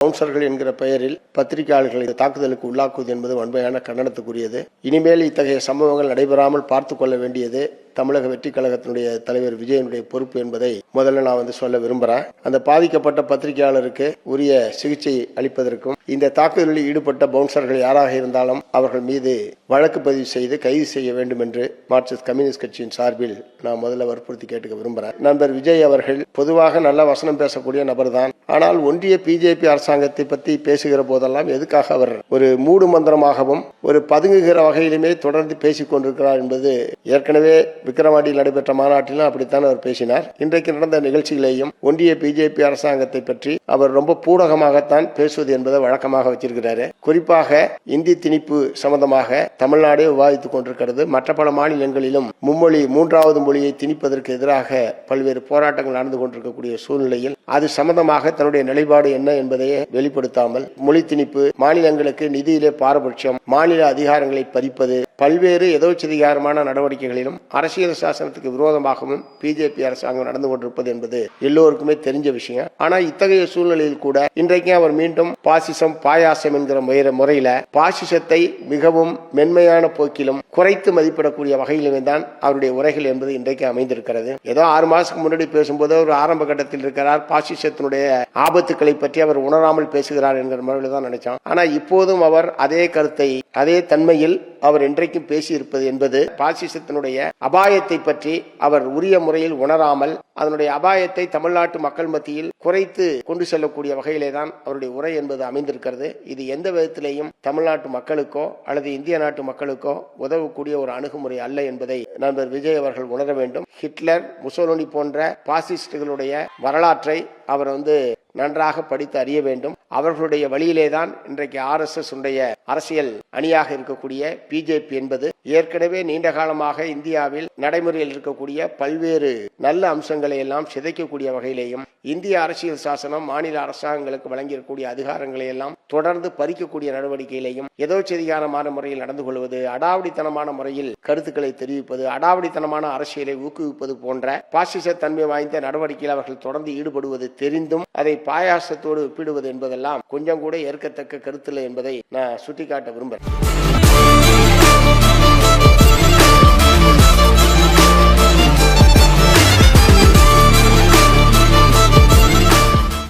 பவுன்சர்கள் என்கிற பெயரில் பத்திரிகையாளர்களை தாக்குதலுக்கு உள்ளாக்குவது என்பது வன்மையான கண்டனத்துக்குரியது. இனிமேல் இத்தகைய சம்பவங்கள் நடைபெறாமல் பார்த்து கொள்ள வேண்டியது தமிழக வெற்றி கழகத்தினுடைய தலைவர் விஜயனுடைய பொறுப்பு என்பதை முதல்ல நான் வந்து சொல்ல விரும்புகிறேன் அந்த பாதிக்கப்பட்ட பத்திரிகையாளருக்கு உரிய சிகிச்சை அளிப்பதற்கும் இந்த தாக்குதலில் ஈடுபட்ட பவுன்சர்கள் யாராக இருந்தாலும் அவர்கள் மீது வழக்கு பதிவு செய்து கைது செய்ய வேண்டும் என்று மார்க்சிஸ்ட் கம்யூனிஸ்ட் கட்சியின் சார்பில் நான் முதல்ல வற்புறுத்தி கேட்டுக்க விரும்புகிறேன் நண்பர் விஜய் அவர்கள் பொதுவாக நல்ல வசனம் பேசக்கூடிய நபர் தான் ஆனால் ஒன்றிய பிஜேபி அரசாங்கத்தை பற்றி பேசுகிற போதெல்லாம் எதுக்காக அவர் ஒரு மூடு மந்திரமாகவும் ஒரு பதுங்குகிற வகையிலுமே தொடர்ந்து பேசிக் கொண்டிருக்கிறார் என்பது ஏற்கனவே விக்கிரவாண்டியில் நடைபெற்ற மாநாட்டிலும் அப்படித்தான் அவர் பேசினார். இன்றைக்கு நடந்த நிகழ்ச்சிகளையும் ஒன்றிய பிஜேபி அரசாங்கத்தை பற்றி அவர் ரொம்ப பூடகமாகத்தான் பேசுவது என்பதை வழக்கமாக வச்சிருக்கிறாரு. குறிப்பாக இந்தி திணிப்பு சம்பந்தமாக தமிழ்நாடே விவாதித்துக் கொண்டிருக்கிறது. மற்ற பல மாநிலங்களிலும் மும்மொழி மூன்றாவது மொழியை திணிப்பதற்கு எதிராக பல்வேறு போராட்டங்கள் நடந்து கொண்டிருக்கக்கூடிய சூழ்நிலையில் அது சம்பந்தமாக தன்னுடைய நிலைப்பாடு என்ன என்பதையே வெளிப்படுத்தாமல் மொழி திணிப்பு மாநிலங்களுக்கு நிதியிலே பாரபட்சம் மாநில அதிகாரங்களை பறிப்பது பல்வேறு எதோச்சதிகாரமான நடவடிக்கைகளிலும் அரசியல் சாசனத்துக்கு விரோதமாகவும் பிஜேபி அரசாங்கம் நடந்து கொண்டிருப்பது என்பது எல்லோருக்குமே தெரிஞ்ச விஷயம். ஆனா இத்தகைய சூழ்நிலையில் கூட இன்றைக்கு அவர் மீண்டும் பாசிசம் பாயாசம் என்கிற முறையில பாசிசத்தை மிகவும் மென்மையான போக்கிலும் குறைத்து மதிப்பிடக்கூடிய வகையிலுமே தான் அவருடைய உரைகள் என்பது இன்றைக்கு அமைந்திருக்கிறது. ஏதோ ஆறு மாசத்துக்கு முன்னாடி பேசும்போது ஒரு ஆரம்ப கட்டத்தில் இருக்கிறார். பாசிசத்தினுடைய ஆபத்துக்களை பற்றி அவர் உணராமல் பேசுகிறார் என்கிற முறையில் தான் நினைச்சோம். ஆனா இப்போதும் அவர் அதே கருத்தை அதே தன்மையில் அவர் இன்றைக்கும் பேசியிருப்பது என்பது பாசிசத்தினுடைய அபாயத்தை பற்றி அவர் உரிய முறையில் உணராமல் அதனுடைய அபாயத்தை தமிழ்நாட்டு மக்கள் மத்தியில் குறைத்து கொண்டு செல்லக்கூடிய வகையிலே தான் அவருடைய உரை என்பது அமைந்திருக்கிறது. இது எந்த விதத்திலேயும் தமிழ்நாட்டு மக்களுக்கோ அல்லது இந்திய நாட்டு மக்களுக்கோ உதவக்கூடிய ஒரு அணுகுமுறை அல்ல என்பதை நண்பர் விஜய் அவர்கள் உணர வேண்டும். ஹிட்லர் முசோலினி போன்ற பாசிஸ்டுகளுடைய வரலாற்றை அவர் வந்து நன்றாக படித்து அறிய வேண்டும். அவர்களுடைய வழியிலே தான் இன்றைக்கு ஆர்எஸ்எஸ் உடைய அரசியல் அணியாக இருக்கக்கூடிய பிஜேபி என்பது ஏற்கனவே நீண்ட காலமாக இந்தியாவில் நடைமுறையில் இருக்கக்கூடிய பல்வேறு நல்ல அம்சங்களை எல்லாம் சிதைக்கக்கூடிய வகையிலேயும் இந்திய அரசியல் சாசனம் மாநில அரசாங்கங்களுக்கு வழங்கியிருக்கூடிய அதிகாரங்களை எல்லாம் தொடர்ந்து பறிக்கக்கூடிய நடவடிக்கையிலையும் எதோச்சதிகாரமான முறையில் நடந்து கொள்வது அடாவடித்தனமான முறையில் கருத்துக்களை தெரிவிப்பது அடாவடித்தனமான அரசியலை ஊக்குவிப்பது போன்ற பாசிச தன்மை வாய்ந்த நடவடிக்கையில் அவர்கள் தொடர்ந்து ஈடுபடுவது தெரிந்தும் அதை பாயாசத்தோடு ஒப்பிடுவது என்பதெல்லாம் கொஞ்சம் கூட ஏற்கத்தக்க கருத்தில்லை என்பதை நான் சுட்டிக்காட்ட விரும்புகிறேன்.